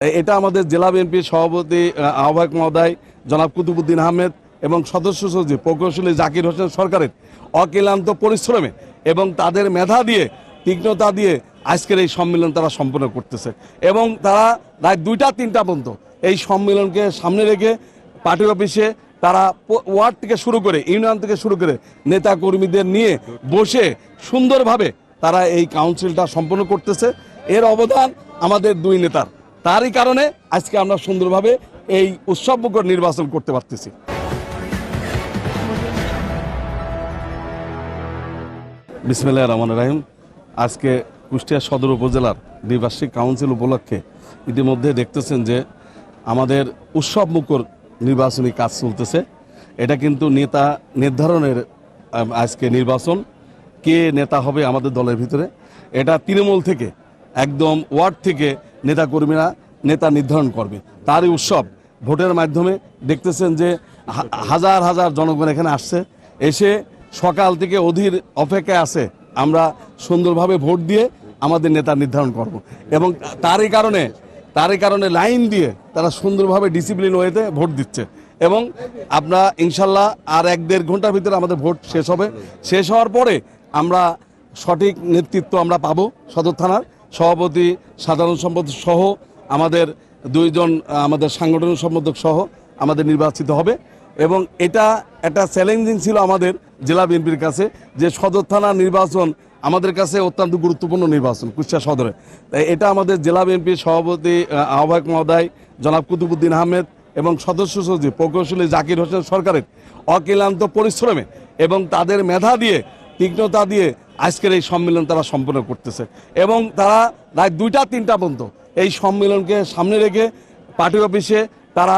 এটা আমাদের জেলা বিএনপির সভাপতি আহ্বায়ক মহোদয় জনাব কুতুবুদ্দিন আহমেদ এবং সদস্য সচিব প্রকৌশলী জাকির হোসেন সরকারের অক্লান্ত পরিশ্রমে এবং তাদের মেধা দিয়ে, তীক্ষ্ণতা দিয়ে আজকের এই সম্মেলন তারা সম্পন্ন করতেছে। এবং তারা রাত দুইটা, তিনটা পর্যন্ত এই সম্মেলনকে সামনে রেখে পার্টি অফিসে তারা ওয়ার্ড থেকে শুরু করে, ইউনিয়ন থেকে শুরু করে নেতা কর্মীদের নিয়ে বসে সুন্দরভাবে তারা এই কাউন্সিলটা সম্পন্ন করতেছে। এর অবদান আমাদের দুই নেতার। তারই কারণে আজকে আমরা সুন্দরভাবে এই উৎসবমুখর নির্বাচন করতে পারতেছি। বিসমিল্লাহ রহমান রাহিম। আজকে কুষ্টিয়া সদর উপজেলার দ্বিবার্ষিক কাউন্সিল উপলক্ষে ইতিমধ্যে দেখতেছেন যে আমাদের উৎসবমুখর নির্বাচনী কাজ চলতেছে। এটা কিন্তু নেতা নির্ধারণের আজকে নির্বাচন। কে নেতা হবে আমাদের দলের ভিতরে? এটা তৃণমূল থেকে, একদম ওয়ার্ড থেকে নেতাকর্মীরা নেতা নির্ধারণ করবে। তারই উৎসব ভোটের মাধ্যমে দেখতেছেন যে হাজার হাজার জনগণ এখানে আসছে। এসে সকাল থেকে অধীর অপেক্ষায় আছে। আমরা সুন্দরভাবে ভোট দিয়ে আমাদের নেতা নির্ধারণ করব। এবং তারই কারণে তারই কারণে লাইন দিয়ে তারা সুন্দরভাবে ডিসিপ্লিন ওয়েতে ভোট দিচ্ছে। এবং আমরা ইনশাল্লাহ আর এক দেড় ঘণ্টার ভিতরে আমাদের ভোট শেষ হবে। শেষ হওয়ার পরে আমরা সঠিক নেতৃত্ব আমরা পাবো সদর থানার। সভাপতি, সাধারণ সম্পাদক সহ আমাদের দুইজন আমাদের সাংগঠনিক সম্পাদক সহ আমাদের নির্বাচিত হবে। এবং এটা একটা চ্যালেঞ্জিং ছিল আমাদের জেলা বিএনপির কাছে যে সদর থানার নির্বাচন আমাদের কাছে অত্যন্ত গুরুত্বপূর্ণ নির্বাচন কুষ্টিয়া সদরে। তাই এটা আমাদের জেলা বিএনপির সভাপতি আহ্বায়ক মহোদয় জনাব কুতুবুদ্দিন আহমেদ এবং সদস্য সচিব প্রকৌশলী জাকির হোসেন সরকারের অক্লান্ত পরিশ্রমে এবং তাদের মেধা দিয়ে তীক্ষ্ণতা দিয়ে আজকের এই সম্মেলন তারা সম্পন্ন করতেছে। এবং তারা রাত দুইটা, তিনটা পর্যন্ত এই সম্মেলনকে সামনে রেখে পার্টি অফিসে তারা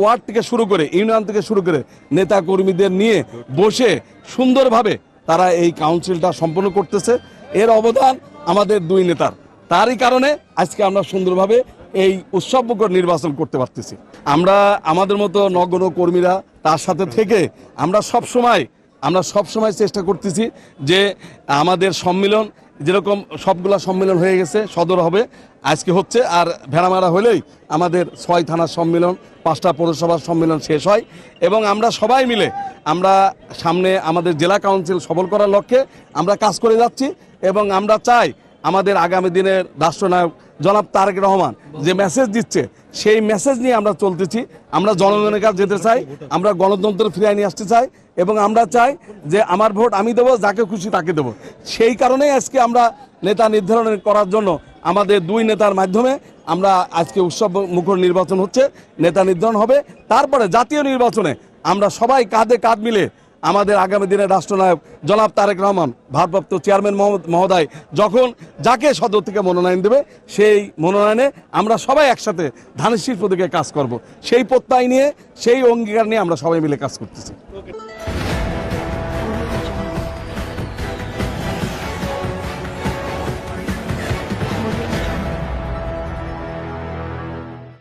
ওয়ার্ড থেকে শুরু করে, ইউনিয়ন থেকে শুরু করে নেতা কর্মীদের নিয়ে বসে সুন্দরভাবে তারা এই কাউন্সিলটা সম্পন্ন করতেছে। এর অবদান আমাদের দুই নেতার। তারই কারণে আজকে আমরা সুন্দরভাবে এই উৎসবমুখর নির্বাচন করতে পারতেছি। আমরা আমাদের মতো নগণ কর্মীরা তার সাথে থেকে আমরা সব সময় আমরা সব সময় চেষ্টা করতেছি যে আমাদের সম্মেলন, যেরকম সবগুলা সম্মেলন হয়ে গেছে, সদর হবে, আজকে হচ্ছে, আর ভেড়ামারা হলেই আমাদের ছয় থানার সম্মেলন, পাঁচটা পৌরসভার সম্মেলন শেষ হয়, এবং আমরা সবাই মিলে, আমরা সামনে আমাদের জেলা কাউন্সিল সবল করার লক্ষ্যে আমরা কাজ করে যাচ্ছি, এবং আমরা চাই আমাদের আগামী দিনের রাষ্ট্রনায়ক জনাব তারেক রহমান যে মেসেজ দিচ্ছে, সেই মেসেজ নিয়ে আমরা চলতেছি। আমরা জনগণের কাছে যেতে চাই, আমরা গণতন্ত্র ফিরিয়ে নিয়ে আসতে চাই এবং আমরা চাই যে আমার ভোট আমি দেবো, যাকে খুশি তাকে দেবো। সেই কারণেই আজকে আমরা নেতা নির্ধারণ করার জন্য আমাদের দুই নেতার মাধ্যমে আমরা আজকে উৎসব মুখর নির্বাচন হচ্ছে, নেতা নির্ধারণ হবে। তারপরে জাতীয় নির্বাচনে আমরা সবাই কাঁধে কাঁধ মিলে আমাদের আগামী দিনের রাষ্ট্রনায়ক জনাব তারেক রহমান, ভারপ্রাপ্ত চেয়ারম্যান মহোদয় যখন যাকে সদর থেকে মনোনয়ন দেবে, সেই মনোনয়নে আমরা সবাই একসাথে ধানের শিল্প দিকে কাজ করব। সেই প্রত্যয় নিয়ে, সেই অঙ্গীকার নিয়ে আমরা সবাই মিলে কাজ করতেছি।